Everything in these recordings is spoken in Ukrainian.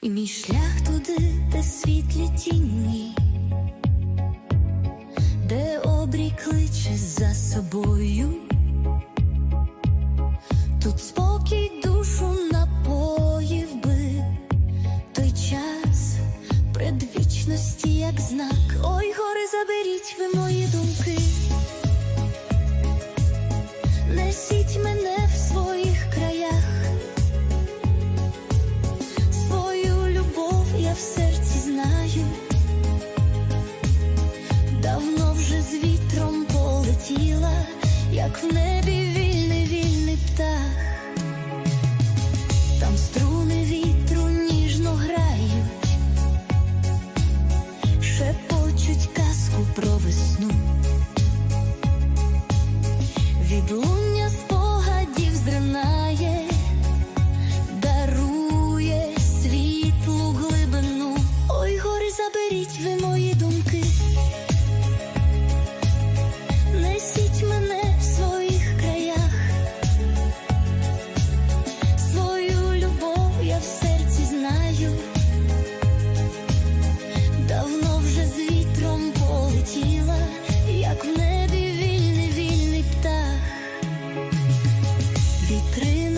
І мій шлях туди, де світлі тіні, де обрій кличе за собою, тут спокій душу напоїв би той час предвічності, як знак. Ой, гори, заберіть ви мої думки. Несіть мене як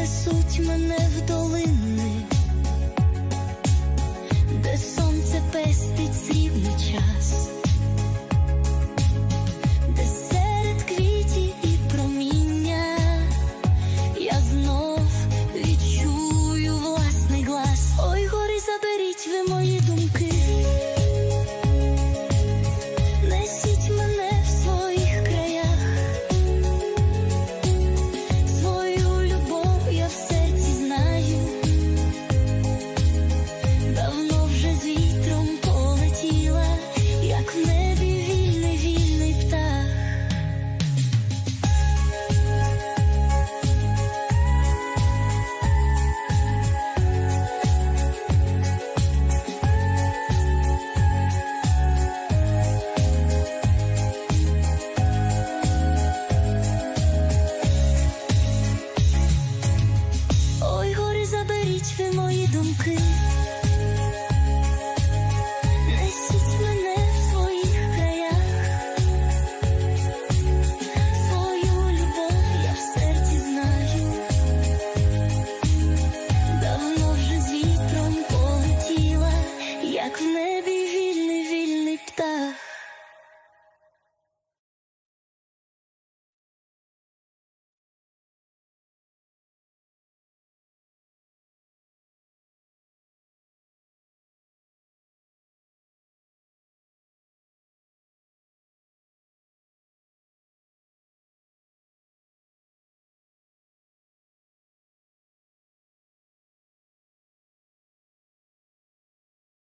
несуть мене в долини, де сонце пестить срібний час, де серед квітів і проміння я знов відчую власний глас. Ой, гори, заберіть ви мої думки. Думки.